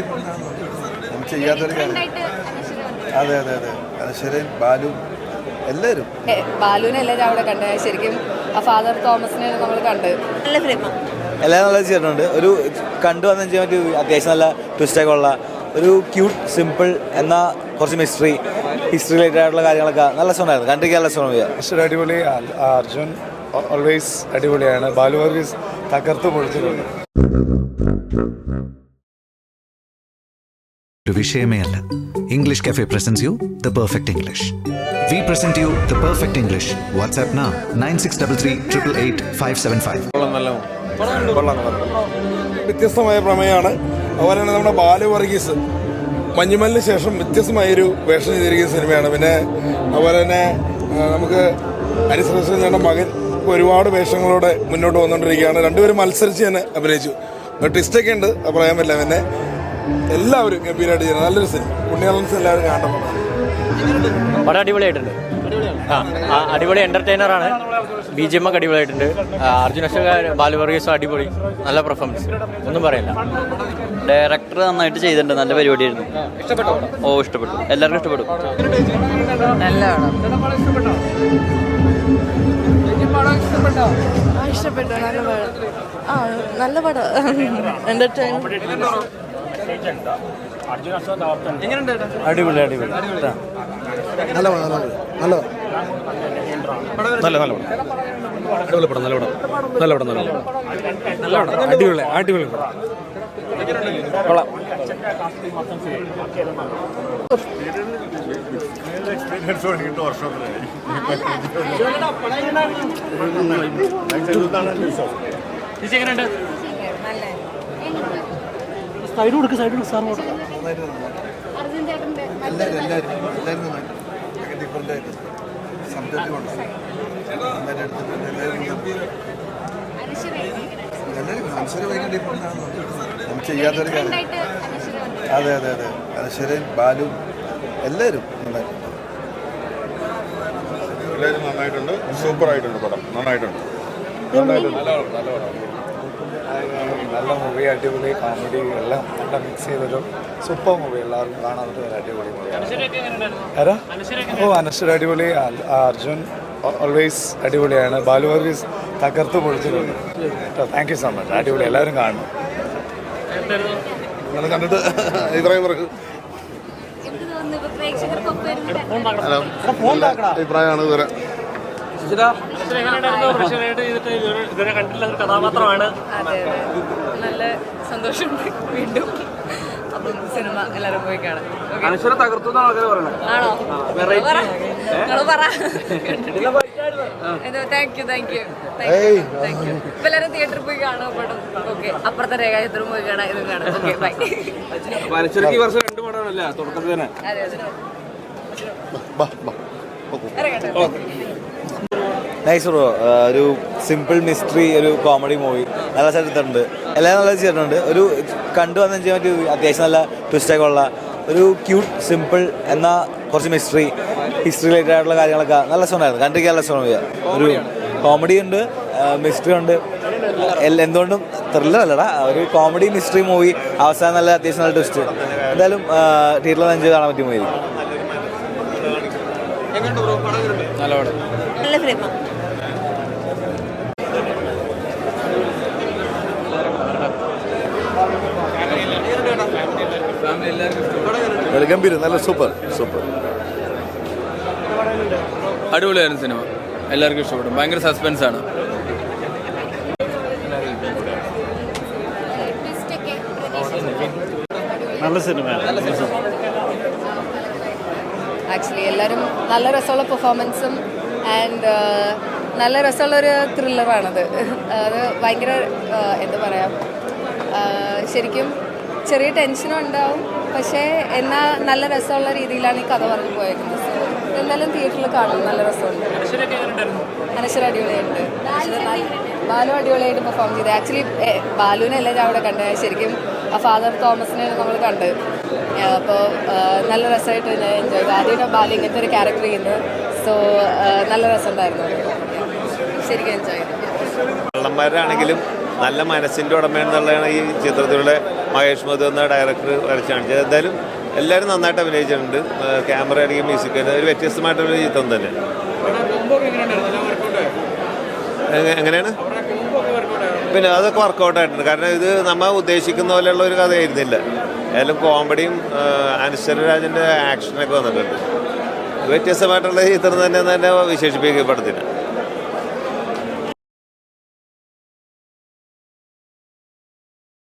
നമ്മൾ ചെയ്യാത്തൊരു കാര്യം. അതെ അതെ അതെ. അനശ്വരൻ ബാലു എല്ലാവരും. ബാലുവിനെ എല്ലാവരും ഞാൻ അവിടെ കണ്ട്. ശരിക്കും ആ ഫാദർ തോമസിനെ നമ്മൾ കണ്ട്. നല്ല ഫിലിമാണ് എല്ലാം നല്ല ചേട്ടനുണ്ട് ഒരു കണ്ടു വന്നു ചെയ്യാൻ പറ്റിയ അത്യാവശ്യം നല്ല ട്വിസ്റ്റൊക്കെ ഉള്ള ഒരു ക്യൂട്ട് സിമ്പിൾ എന്ന കുറച്ച് മിസ്റ്ററി ഹിസ്റ്ററി റിലേറ്റഡ് ആയിട്ടുള്ള കാര്യങ്ങളൊക്കെ നല്ല രസമുണ്ടായിരുന്നു. കണ്ടിരിക്കാൻ നല്ല രസമാണ് അടിപൊളി. അർജുൻ ഓൾവേസ് അടിപൊളിയാണ്. ബാലു വർഗീസ് തകർത്ത് പൊളിച്ചിട്ടുണ്ട്. ഒരു വിഷയമേ അല്ല. English cafe presents you the perfect English we present you the perfect English WhatsApp നാ nine six double three triple eight five seven five വ്യത്യസ്തമായ പ്രമേയമാണ്. അതുപോലെ തന്നെ നമ്മുടെ ബാലു വർഗീസ് മഞ്ഞുമലിന് ശേഷം വ്യത്യസ്തമായൊരു വേഷം ചെയ്തിരിക്കുന്ന സിനിമയാണ്. പിന്നെ അതുപോലെ തന്നെ നമുക്ക് ചേട്ടൻ മകൻ ഒരുപാട് വേഷങ്ങളോടെ മുന്നോട്ട് വന്നുകൊണ്ടിരിക്കുകയാണ്. രണ്ടുപേരും മത്സരിച്ച് തന്നെ അഭിനയിച്ചു. ട്വിസ്റ്റൊക്കെ ഉണ്ട് പറയാൻ പറ്റില്ല പിന്നെ. എല്ലാവരും ഗംഭീരമായിട്ട് ചെയ്യുന്നത് നല്ലൊരു സിനിമ പുണ്യാളൻസ് എല്ലാവരും കാണണം വളരെ അടിപൊളിയായിട്ടുണ്ട്. അടിപൊളി എന്റർടൈനർ ആണ്. ബി ജി എം ഒക്കെ അടിപൊളിയായിട്ടുണ്ട്. അർജുന ബാലുവർഗീസും അടിപൊളി. നല്ല പെർഫോമൻസ് ഒന്നും പറയില്ല. ഡയറക്ടർ നന്നായിട്ട് ചെയ്തിട്ടുണ്ട്. നല്ല പരിപാടിയായിരുന്നു. ഇഷ്ടപ്പെട്ടോ. ഓ ഇഷ്ടപ്പെട്ടു. എല്ലാവർക്കും ഇഷ്ടപ്പെടും ഇഷ്ടപ്പെട്ടു. നല്ല നല്ല പടം. എന്റർടൈൻ അടിപൊളി അടിപൊളി. നല്ല പടം, നല്ല പടം, നല്ല പടം. നല്ല നല്ല പടം. അടിപൊളി പടം നല്ല പടം. നല്ല പടം നല്ല പടം. നല്ല പടം. അടിപൊളി അടിപൊളി പടം. എല്ലാവരും എല്ലാവരും എല്ലാവരും നന്നായിട്ട് ഒക്കെ ഡിഫറെന്റ് ആയിട്ട്. സബ്ജക്റ്റും ഉണ്ട് നന്നായിട്ട് എടുത്തിട്ടുണ്ട് എല്ലാവരും എല്ലാവരും അനശ്വര ഭയങ്കര ഡിഫറെന്റ് ആണ് നമ്മൾ ചെയ്യാത്തൊരു കാര്യം. അതെ അതെ അതെ. അനശ്വരൻ ബാലു എല്ലാവരും നന്നായിട്ട് എല്ലാവരും നന്നായിട്ടുണ്ട്. സൂപ്പർ ആയിട്ടുണ്ട് പടം. നന്നായിട്ടുണ്ട്. നല്ല മൂവി അടിപൊളി കോമഡി എല്ലാം നല്ല മിക്സ് ചെയ്തൊരു സൂപ്പർ മൂവി എല്ലാവർക്കും കാണാൻ പറ്റുന്ന ഒരു അടിപൊളി മൂവിയാണ് ആരാ? ഓ അനശ്വര അടിപൊളി. അർജുൻ ഓൾവേസ് അടിപൊളിയാണ്. ബാലു വർഗീസ് തകർത്ത് പൊളിച്ചിട്ടുണ്ട്. താങ്ക് യു സോ മച്ച് അടിപൊളി. എല്ലാവരും കാണണം കണ്ടിട്ട് ഇത്രയും പറഞ്ഞു എനിക്ക് തോന്നുന്നു ഇപ്പൊ കണ്ടിട്ടുള്ള ഒരു ഇതുവരെ കഥാപാത്രമാണ്. അതെ അതെ. നല്ല സന്തോഷമുണ്ട് വീണ്ടും. അപ്പം സിനിമ എല്ലാവരും പോയി കാണാം. Okay. അനശ്വര തകർത്തു എന്നാണ് ആൾക്കാർ പറയുന്നത് ആണോ പറ. നിങ്ങൾ പറ. Thank you thank you thank you ഇപ്പൊ എല്ലാവരും തിയേറ്ററിൽ പോയി കാണാം പടം ഓക്കെ അപ്പുറത്തെ രേഖാചിത്രം പോയി കാണാം ഇതും കാണാം. ഓക്കെ ബൈ അനശ്വരക്ക് ഈ വർഷം രണ്ട് പടമാണല്ലേ തുടക്കത്തിൽ തന്നെ. അതെ അതെ. ബാ ബാ. ഇറങ്ങട്ടെ. നൈസ് ബ്രോ ഒരു സിമ്പിൾ മിസ്റ്ററി ഒരു കോമഡി മൂവി നല്ല ചെയ്തിട്ടുണ്ട് എല്ലാം നല്ല ചെയ്തിട്ടുണ്ട്. ഒരു കണ്ടു വന്നു ചെയ്യാൻ പറ്റിയ അത്യാവശ്യം നല്ല ട്വിസ്റ്റൊക്കെ ഉള്ള ഒരു ക്യൂട്ട് സിമ്പിൾ എന്ന കുറച്ച് മിസ്റ്ററി ഹിസ്റ്ററി റിലേറ്റഡ് ആയിട്ടുള്ള കാര്യങ്ങളൊക്കെ നല്ല രസമുണ്ടായിരുന്നു. കണ്ടിരിക്കാൻ നല്ല രസമാണ് ഒരു കോമഡി ഉണ്ട് മിസ്റ്ററി ഉണ്ട്. എല്ല- എന്തുകൊണ്ടും ത്രില്ലർ അല്ലടാ. ഒരു കോമഡി മിസ്റ്ററി മൂവി അവസാനം നല്ല അത്യാവശ്യം നല്ല ട്വിസ്റ്റ് എന്തായാലും തിയേറ്ററിൽ എൻജോയ് കാണാൻ പറ്റിയ മൂവി നല്ല ഫിലിമാണ് ഗംഭീരം നല്ല സൂപ്പർ സൂപ്പർ. അടിപൊളിയായിരുന്നു സിനിമ. എല്ലാവർക്കും ഇഷ്ടപ്പെടും ഭയങ്കര സസ്പെൻസ് ആണ്. നല്ല സിനിമയാണ്. ആക്ച്വലി എല്ലാവരും നല്ല രസമുള്ള പെർഫോമൻസും ആൻഡ് നല്ല രസമുള്ളൊരു ത്രില്ലറാണത് അത് ഭയങ്കര uh, എന്താ പറയുക ശരിക്കും ചെറിയ ടെൻഷനും ഉണ്ടാവും. പക്ഷേ എന്നാൽ നല്ല രസമുള്ള രീതിയിലാണ് ഈ കഥ പറഞ്ഞു പോയേക്കുന്നത്. എന്തായാലും തിയേറ്ററിൽ കാണും. നല്ല രസമുണ്ട്. അനശ്വര അടിപൊളിയായിട്ട്. ബാലു അടിപൊളിയായിട്ട് പെർഫോം ചെയ്ത്. ആക്ച്വലി ബാലുവിനല്ല ഞാൻ അവിടെ കണ്ടത്? ശരിക്കും ആ ഫാദർ തോമസിനെ നമ്മൾ കണ്ട് അപ്പോൾ നല്ല രസമായിട്ട് ഞാൻ എൻജോയ് ചെയ്തു. ആദ്യമായിട്ട് ബാലു ഇങ്ങനത്തെ ഒരു ക്യാരക്ടർ ചെയ്യുന്നത് സോ നല്ല രസമുണ്ടായിരുന്നു. ശരിക്കും എൻജോയ് ചെയ്തു. കള്ളന്മാരാണെങ്കിലും നല്ല മനസ്സിന്റെ ഉടമയെന്നുള്ളതാണ് ഈ ചിത്രത്തിലൂടെ മഹേഷ് മധു എന്ന ഡയറക്ടർ വരച്ച് കാണിച്ചത്. എന്തായാലും എല്ലാവരും നന്നായിട്ട് അഭിനയിച്ചിട്ടുണ്ട്. ക്യാമറ അടിക്കും മ്യൂസിക് ഒരു വ്യത്യസ്തമായിട്ടൊരു ചിത്രം തന്നെ. എങ്ങ- എങ്ങനെയാണ്? പിന്നെ അതൊക്കെ വർക്കൗട്ട് ആയിട്ടുണ്ട്. കാരണം ഇത് നമ്മൾ ഉദ്ദേശിക്കുന്ന പോലെയുള്ള ഒരു കഥയായിരുന്നില്ല. ഏതായാലും കോമഡിയും അനുശ്വരരാജന്റെ ആക്ഷനൊക്കെ വന്നിട്ടുണ്ട്. വ്യത്യസ്തമായിട്ടുള്ള ചിത്രം തന്നെ തന്നെ വിശേഷിപ്പിക്കപ്പെടത്തില്ല